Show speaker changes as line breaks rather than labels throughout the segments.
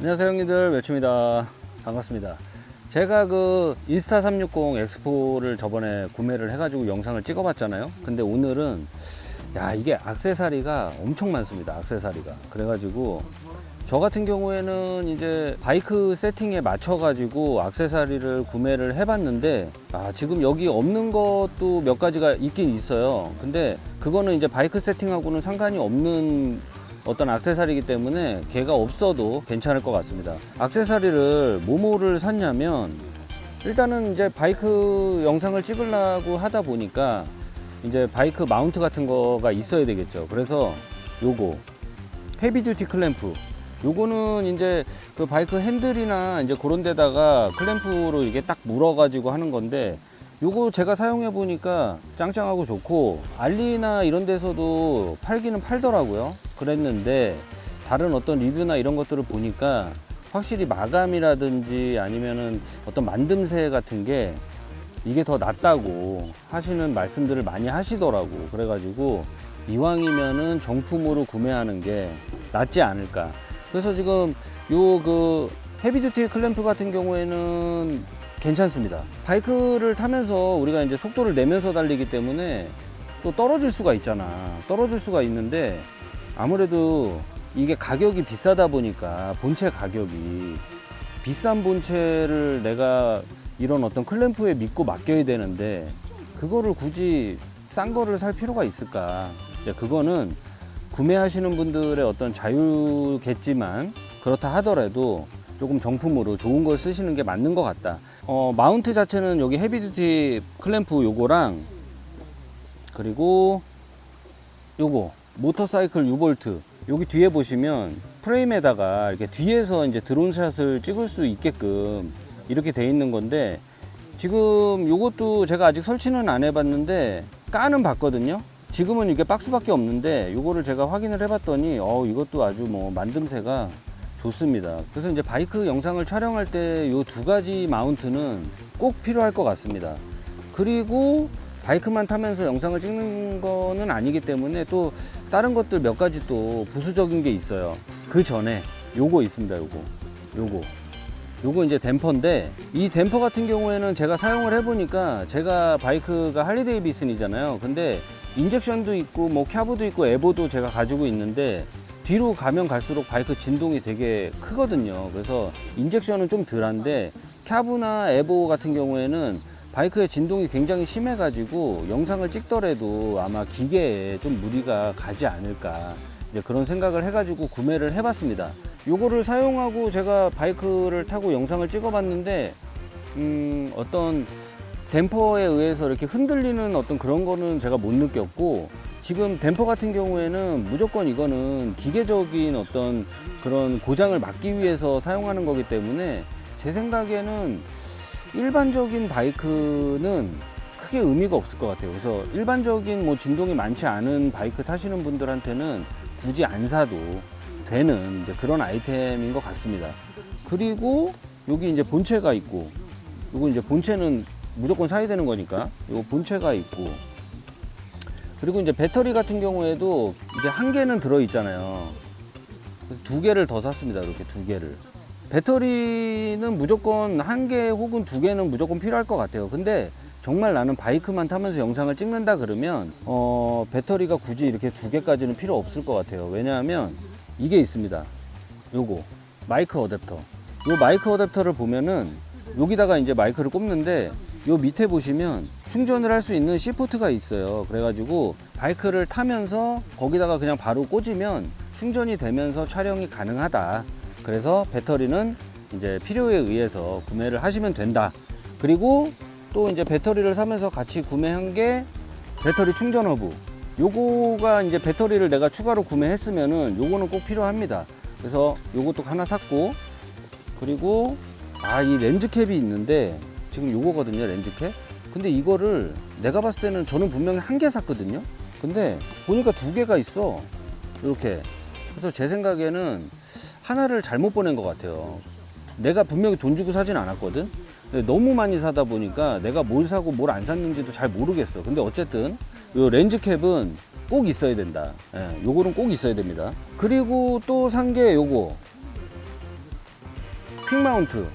안녕하세요 형님들. 멸치입니다. 반갑습니다. 제가 그 인스타 360 엑스포를 저번에 구매를 해가지고 영상을 찍어 봤잖아요. 근데 오늘은 야 이게 악세사리가 엄청 많습니다 악세사리가. 그래가지고 저 같은 경우에는 이제 바이크 세팅에 맞춰 가지고 악세사리를 구매를 해 봤는데 아 지금 여기 없는 것도 몇 가지가 있긴 있어요. 근데 그거는 이제 바이크 세팅하고는 상관이 없는 어떤 악세사리이기 때문에 걔가 없어도 괜찮을 것 같습니다. 악세사리를 뭐뭐를 샀냐면 일단은 이제 바이크 영상을 찍으려고 하다 보니까 이제 바이크 마운트 같은 거가 있어야 되겠죠. 그래서 요거 헤비듀티 클램프. 요거는 이제 그 바이크 핸들이나 이제 그런 데다가 클램프로 이게 딱 물어 가지고 하는 건데 요거 제가 사용해 보니까 짱짱하고 좋고 알리나 이런 데서도 팔기는 팔더라고요. 그랬는데 다른 어떤 리뷰나 이런 것들을 보니까 확실히 마감이라든지 아니면은 어떤 만듦새 같은 게 이게 더 낫다고 하시는 말씀들을 많이 하시더라고. 그래가지고 이왕이면은 정품으로 구매하는 게 낫지 않을까. 그래서 지금 요 그 헤비듀티 클램프 같은 경우에는 괜찮습니다 바이크를 타면서 우리가 이제 속도를 내면서 달리기 때문에 또 떨어질 수가 있잖아 떨어질 수가 있는데 아무래도 이게 가격이 비싸다 보니까 본체 가격이 비싼 본체를 내가 이런 어떤 클램프에 믿고 맡겨야 되는데 그거를 굳이 싼 거를 살 필요가 있을까? 그거는 구매하시는 분들의 어떤 자유겠지만 그렇다 하더라도 조금 정품으로 좋은 걸 쓰시는 게 맞는 것 같다. 어, 마운트 자체는 여기 헤비듀티 클램프 요거랑 그리고 요거 모터사이클 유볼트. 여기 뒤에 보시면 프레임에다가 이렇게 뒤에서 이제 드론샷을 찍을 수 있게끔 이렇게 돼 있는 건데 지금 요것도 제가 아직 설치는 안 해봤는데 까는 봤거든요. 지금은 이게 박스밖에 없는데 요거를 제가 확인을 해봤더니 어 이것도 아주 뭐 만듦새가 좋습니다 그래서 이제 바이크 영상을 촬영할 때요두 가지 마운트는 꼭 필요할 것 같습니다 그리고 바이크만 타면서 영상을 찍는 거는 아니기 때문에 또 다른 것들 몇 가지 또 부수적인 게 있어요. 그 전에 요거 있습니다. 요거. 요거. 요거 이제 댐퍼인데 이 댐퍼 같은 경우에는 제가 사용을 해보니까 제가 바이크가 할리 데이비슨이잖아요. 근데 인젝션도 있고 뭐 캬브도 있고 에보도 제가 가지고 있는데 뒤로 가면 갈수록 바이크 진동이 되게 크거든요. 그래서 인젝션은 좀 덜한데 캬브나 에보 같은 경우에는 바이크의 진동이 굉장히 심해가지고 영상을 찍더라도 아마 기계에 좀 무리가 가지 않을까 이제 그런 생각을 해가지고 구매를 해봤습니다. 요거를 사용하고 제가 바이크를 타고 영상을 찍어봤는데 음, 어떤 댐퍼에 의해서 이렇게 흔들리는 어떤 그런 거는 제가 못 느꼈고 지금 댐퍼 같은 경우에는 무조건 이거는 기계적인 어떤 그런 고장을 막기 위해서 사용하는 거기 때문에 제 생각에는 일반적인 바이크는 크게 의미가 없을 것 같아요. 그래서 일반적인 뭐 진동이 많지 않은 바이크 타시는 분들한테는 굳이 안 사도 되는 그런 아이템인 것 같습니다. 그리고 여기 이제 본체가 있고, 요거 이제 본체는 무조건 사야 되는 거니까, 요 본체가 있고, 그리고 이제 배터리 같은 경우에도 이제 한 개는 들어 있잖아요. 두 개를 더 샀습니다. 이렇게 두 개를. 배터리는 무조건 한 개 혹은 두 개는 무조건 필요할 것 같아요. 근데 정말 나는 바이크만 타면서 영상을 찍는다 그러면 어, 배터리가 굳이 이렇게 두 개까지는 필요 없을 것 같아요. 왜냐하면 이게 있습니다. 요거 마이크 어댑터. 요 마이크 어댑터를 보면은 여기다가 이제 마이크를 꼽는데 요 밑에 보시면 충전을 할 수 있는 C포트가 있어요. 그래가지고 바이크를 타면서 거기다가 그냥 바로 꽂으면 충전이 되면서 촬영이 가능하다. 그래서 배터리는 이제 필요에 의해서 구매를 하시면 된다. 그리고 또 이제 배터리를 사면서 같이 구매한 게 배터리 충전 허브. 요거가 이제 배터리를 내가 추가로 구매했으면은 요거는 꼭 필요합니다. 그래서 요것도 하나 샀고 그리고 아 이 렌즈 캡이 있는데 지금 요거거든요 렌즈 캡. 근데 이거를 내가 봤을 때는 저는 분명히 한 개 샀거든요. 근데 보니까 두 개가 있어. 이렇게. 그래서 제 생각에는 하나를 잘못 보낸 것 같아요. 내가 분명히 돈 주고 사진 않았거든. 근데 너무 많이 사다 보니까 내가 뭘 사고 뭘 안 샀는지도 잘 모르겠어. 근데 어쨌든 요 렌즈 캡은 꼭 있어야 된다. 예, 요거는 꼭 있어야 됩니다. 그리고 또 산 게 요거. 퀵마운트.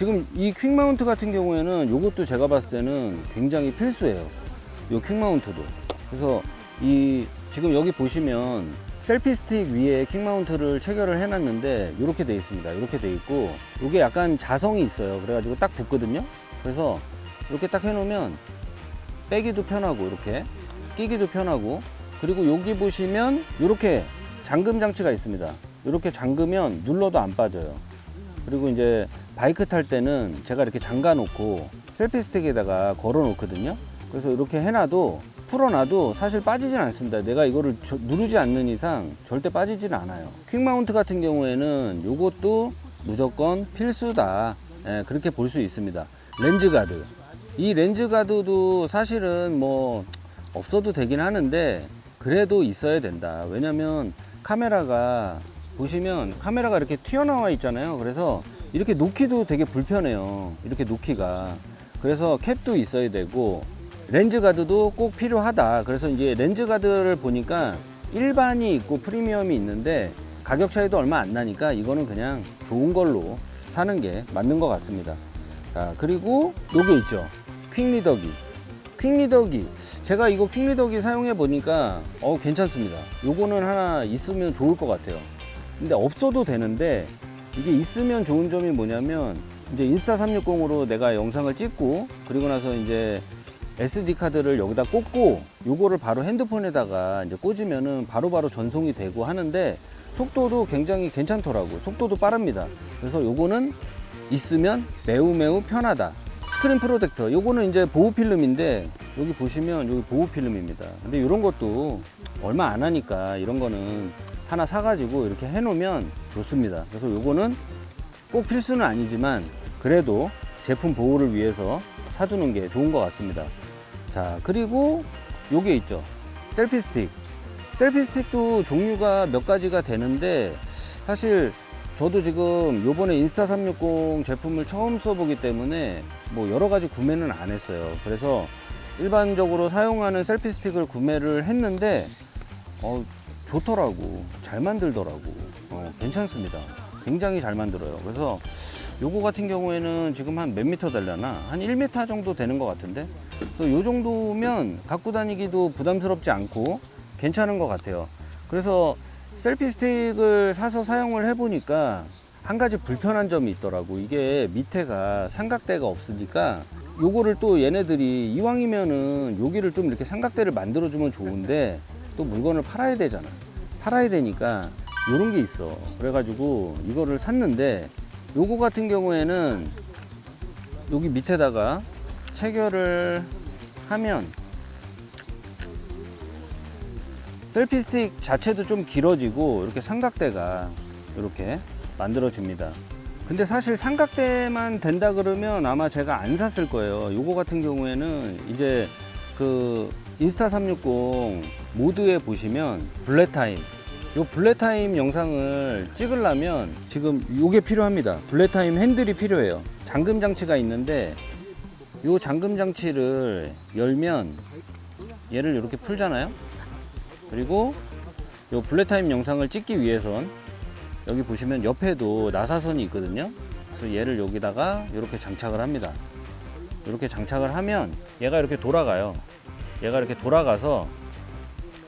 지금 이 퀵마운트 같은 경우에는 이것도 제가 봤을 때는 굉장히 필수예요. 이 퀵마운트도. 그래서 이 지금 여기 보시면 셀피 스틱 위에 킥마운트를 체결을 해놨는데 이렇게 돼 있습니다. 이렇게 돼 있고 이게 약간 자성이 있어요. 그래가지고 딱 붙거든요. 그래서 이렇게 딱 해놓으면 빼기도 편하고 이렇게 끼기도 편하고 그리고 여기 보시면 이렇게 잠금 장치가 있습니다. 이렇게 잠그면 눌러도 안 빠져요. 그리고 이제 바이크 탈 때는 제가 이렇게 잠가 놓고 셀피 스틱에다가 걸어 놓거든요. 그래서 이렇게 해놔도 풀어놔도 사실 빠지진 않습니다. 내가 이거를 저- 누르지 않는 이상 절대 빠지진 않아요. 퀵 마운트 같은 경우에는 이것도 무조건 필수다. 예, 그렇게 볼 수 있습니다. 렌즈 가드. 이 렌즈 가드도 사실은 뭐 없어도 되긴 하는데 그래도 있어야 된다. 왜냐면 카메라가 보시면 카메라가 이렇게 튀어나와 있잖아요. 그래서 이렇게 놓기도 되게 불편해요. 이렇게 놓기가. 그래서 캡도 있어야 되고 렌즈 가드도 꼭 필요하다. 그래서 이제 렌즈 가드를 보니까 일반이 있고 프리미엄이 있는데 가격 차이도 얼마 안 나니까 이거는 그냥 좋은 걸로 사는 게 맞는 것 같습니다. 자, 그리고 요게 있죠. 퀵리더기. 퀵리더기. 제가 이거 퀵리더기 사용해 보니까 어 괜찮습니다. 요거는 하나 있으면 좋을 것 같아요. 근데 없어도 되는데 이게 있으면 좋은 점이 뭐냐면 이제 인스타 360으로 내가 영상을 찍고 그리고 나서 이제 SD 카드를 여기다 꽂고 요거를 바로 핸드폰에다가 이제 꽂으면은 바로 바로 전송이 되고 하는데 속도도 굉장히 괜찮더라고. 속도도 빠릅니다. 그래서 요거는 있으면 매우 매우 편하다. 스크린 프로텍터. 요거는 이제 보호 필름인데 여기 보시면 여기 보호 필름입니다. 근데 이런 것도 얼마 안 하니까 이런 거는 하나 사가지고 이렇게 해놓으면 좋습니다. 그래서 요거는 꼭 필수는 아니지만 그래도 제품 보호를 위해서 사두는 게 좋은 것 같습니다. 자, 그리고 요게 있죠. 셀피 스틱. 셀피 스틱도 종류가 몇 가지가 되는데 사실 저도 지금 요번에 인스타 360 제품을 처음 써보기 때문에 뭐 여러 가지 구매는 안 했어요. 그래서 일반적으로 사용하는 셀피 스틱을 구매를 했는데 어, 좋더라고. 잘 만들더라고. 어, 괜찮습니다. 굉장히 잘 만들어요. 그래서 요거 같은 경우에는 지금 한 몇 미터 되려나? 한 1m 정도 되는 것 같은데? 그래서 요 정도면 갖고 다니기도 부담스럽지 않고 괜찮은 것 같아요. 그래서 셀피 스틱을 사서 사용을 해보니까 한 가지 불편한 점이 있더라고. 이게 밑에가 삼각대가 없으니까 요거를 또 얘네들이 이왕이면은 여기를 좀 이렇게 삼각대를 만들어주면 좋은데 또 물건을 팔아야 되잖아. 팔아야 되니까 요런 게 있어. 그래가지고 이거를 샀는데 요거 같은 경우에는 여기 밑에다가 체결을 하면 셀피 스틱 자체도 좀 길어지고 이렇게 삼각대가 이렇게 만들어집니다. 근데 사실 삼각대만 된다 그러면 아마 제가 안 샀을 거예요. 요거 같은 경우에는 이제 그 인스타 360 모드에 보시면 블랙타임 요 블랙타임 영상을 찍으려면 지금 요게 필요합니다. 블랙타임 핸들이 필요해요. 잠금 장치가 있는데 요 잠금 장치를 열면 얘를 이렇게 풀잖아요. 그리고 요 블랙타임 영상을 찍기 위해선 여기 보시면 옆에도 나사선이 있거든요. 그래서 얘를 여기다가 이렇게 장착을 합니다. 이렇게 장착을 하면 얘가 이렇게 돌아가요. 얘가 이렇게 돌아가서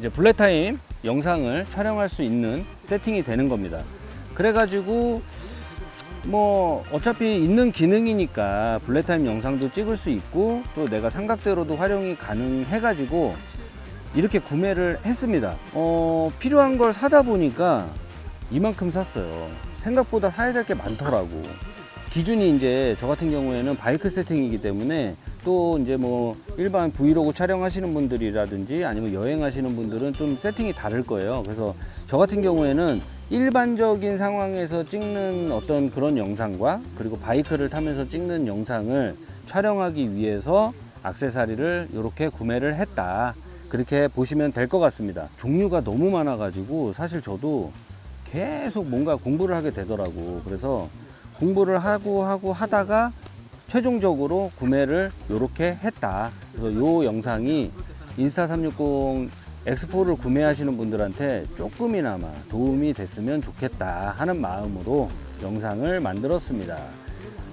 이제 블랙타임 영상을 촬영할 수 있는 세팅이 되는 겁니다. 그래가지고 뭐 어차피 있는 기능이니까 블랙타임 영상도 찍을 수 있고 또 내가 삼각대로도 활용이 가능해가지고 이렇게 구매를 했습니다. 어, 필요한 걸 사다 보니까 이만큼 샀어요. 생각보다 사야 될 게 많더라고. 기준이 이제 저 같은 경우에는 바이크 세팅이기 때문에 또 이제 뭐 일반 브이로그 촬영하시는 분들이라든지 아니면 여행하시는 분들은 좀 세팅이 다를 거예요. 그래서 저 같은 경우에는 일반적인 상황에서 찍는 어떤 그런 영상과 그리고 바이크를 타면서 찍는 영상을 촬영하기 위해서 악세사리를 이렇게 구매를 했다. 그렇게 보시면 될 것 같습니다. 종류가 너무 많아가지고 사실 저도 계속 뭔가 공부를 하게 되더라고. 그래서 공부를 하고 하고 하다가 최종적으로 구매를 이렇게 했다. 그래서 이 영상이 인스타 360 X4를 구매하시는 분들한테 조금이나마 도움이 됐으면 좋겠다 하는 마음으로 영상을 만들었습니다.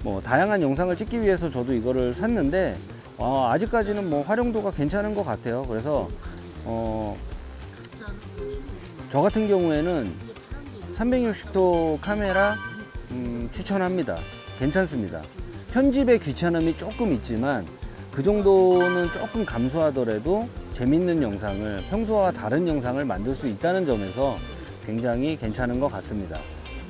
뭐 다양한 영상을 찍기 위해서 저도 이거를 샀는데 어, 아직까지는 뭐 활용도가 괜찮은 것 같아요. 그래서 어, 저 같은 경우에는 360도 카메라 음, 추천합니다. 괜찮습니다. 편집의 귀찮음이 조금 있지만 그 정도는 조금 감수하더라도 재밌는 영상을 평소와 다른 영상을 만들 수 있다는 점에서 굉장히 괜찮은 것 같습니다.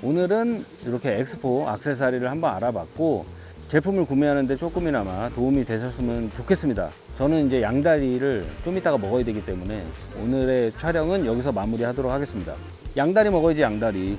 오늘은 이렇게 엑스포 악세사리를 한번 알아봤고 제품을 구매하는데 조금이나마 도움이 되셨으면 좋겠습니다. 저는 이제 양다리를 좀 이따가 먹어야 되기 때문에 오늘의 촬영은 여기서 마무리하도록 하겠습니다. 양다리 먹어야지 양다리.